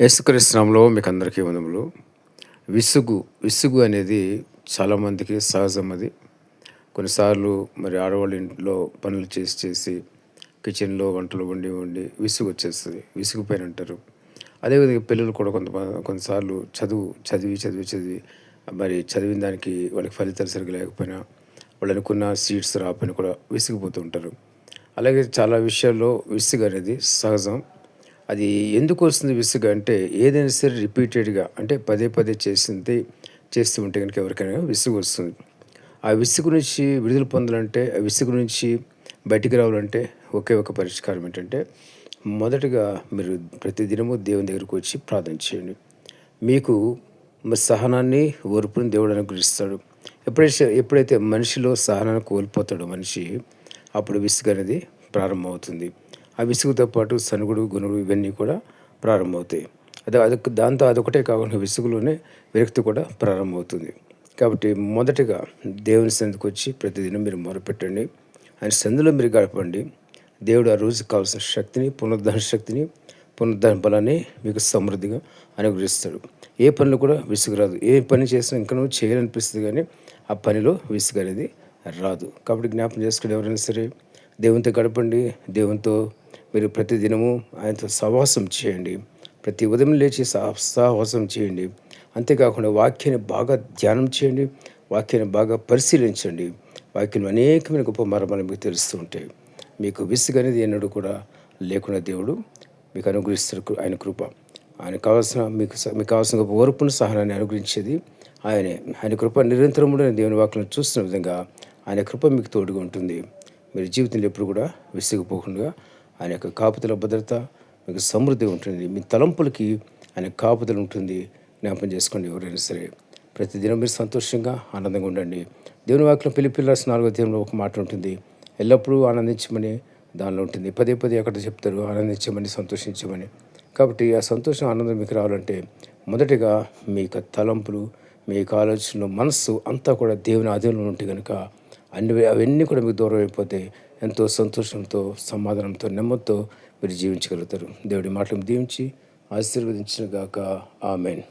యేసుక్రీస్తునామంలో మీకు అందరికీ వందములు. విసుగు విసుగు అనేది చాలామందికి సహజం అది. కొన్నిసార్లు మరి ఆడవాళ్ళ ఇంట్లో పనులు చేసి చేసి కిచెన్లో వంటలు వండి వండి విసుగు వచ్చేస్తుంది. విసుగుపోయిన అంటారు. అదేవిధంగా పిల్లలు కూడా కొంత కొన్నిసార్లు చదువు చదివి చదివి చదివి మరి చదివిన దానికి వాళ్ళకి ఫలితాలు సరిగ్గా లేకపోయినా వాళ్ళు అనుకున్న సీట్స్ రాకపోయినా కూడా విసిగిపోతూ ఉంటారు. అలాగే చాలా విషయాల్లో విసుగు అనేది సహజం. అది ఎందుకు వస్తుంది విసుగు అంటే ఏదైనా సరే రిపీటెడ్గా అంటే పదే పదే చేసింది చేస్తూ ఉంటే కనుక ఎవరికైనా విసుగు వస్తుంది. ఆ విసుగు నుంచి విడుదల పొందాలంటే ఆ విసుగు నుంచి బయటికి రావాలంటే ఒకే ఒక పరిష్కారం ఏంటంటే మొదటగా మీరు ప్రతిదినము దేవుని దగ్గరకు వచ్చి ప్రార్థన చేయండి. మీకు మరి సహనాన్ని ఓర్పుని దేవుడు అనుగ్రహిస్తాడు. ఎప్పుడైతే ఎప్పుడైతే మనిషిలో సహనాన్ని కోల్పోతాడో మనిషి అప్పుడు విసుగు అనేది ప్రారంభమవుతుంది. ఆ విసుగుతో పాటు సనుగుడు గునుడు ఇవన్నీ కూడా ప్రారంభమవుతాయి. అదే అది దాంతో అదొకటే కాకుండా విసుగులోనే విరక్తి కూడా ప్రారంభమవుతుంది. కాబట్టి మొదటగా దేవుని సందుకు వచ్చి ప్రతిదినం మీరు మొరపెట్టండి. ఆయన సందులో మీరు గడపండి. దేవుడు ఆ రోజు కావాల్సిన శక్తిని పునరుద్ధరణ శక్తిని పునరుద్ధరణ బలాన్ని మీకు సమృద్ధిగా అనుగ్రహిస్తాడు. ఏ పనులు కూడా విసుగురాదు ఏ పని చేసినా ఇంకా నువ్వు చేయాలనిపిస్తుంది కానీ ఆ పనిలో విసుగు అనేది రాదు. కాబట్టి జ్ఞాపం చేసుకుని ఎవరైనా సరే దేవునితో గడపండి. దేవునితో మీరు ప్రతిదినము ఆయనతో సహవాసం చేయండి. ప్రతి ఉదయం లేచి సహవాసం చేయండి. అంతేకాకుండా వాక్యాన్ని బాగా ధ్యానం చేయండి. వాక్యాన్ని బాగా పరిశీలించండి. వాక్యం అనేకమైన గొప్ప మరమలు మీకు తెలుస్తూ ఉంటాయి. మీకు విసుగనేది ఎన్నడూ కూడా లేకుండా దేవుడు మీకు అనుగ్రహిస్తారు ఆయన కృప. ఆయన కావాల్సిన మీకు మీకు కావాల్సిన గొప్ప ఓర్పును సహనాన్ని అనుగ్రహించేది ఆయనే. ఆయన కృప నిరంతరముడు దేవుని వాక్యం చూస్తున్న విధంగా ఆయన కృప మీకు తోడుగా ఉంటుంది. మీరు జీవితంలో ఎప్పుడు కూడా విసిగిపోకుండా ఆయన యొక్క కాపుదల భద్రత మీకు సమృద్ధి ఉంటుంది. మీ తలంపులకి ఆయన కాపుదల ఉంటుంది. జ్ఞాపం చేసుకోండి ఎవరైనా సరే. ప్రతిదినం మీరు సంతోషంగా ఆనందంగా ఉండండి. దేవుని వాక్యం పిలిపిల్లాస్ నాలుగో దినంలో ఒక మాట ఉంటుంది. ఎల్లప్పుడూ ఆనందించమని దానిలో ఉంటుంది. పదే పదే అక్కడ చెప్తారు ఆనందించమని సంతోషించమని. కాబట్టి ఆ సంతోషం ఆనందం మీకు రావాలంటే మొదటిగా మీ యొక్క తలంపులు మీ యొక్క ఆలోచనలు మనస్సు అంతా కూడా దేవుని ఆధీనంలో ఉంటే కనుక అన్ని అవన్నీ కూడా మీకు దూరం అయిపోతే ఎంతో సంతోషంతో సమాధానంతో నెమ్మదితో మీరు జీవించగలుగుతారు. దేవుడి మాటలు దీవించి ఆశీర్వదించిన గాక. ఆమెన్.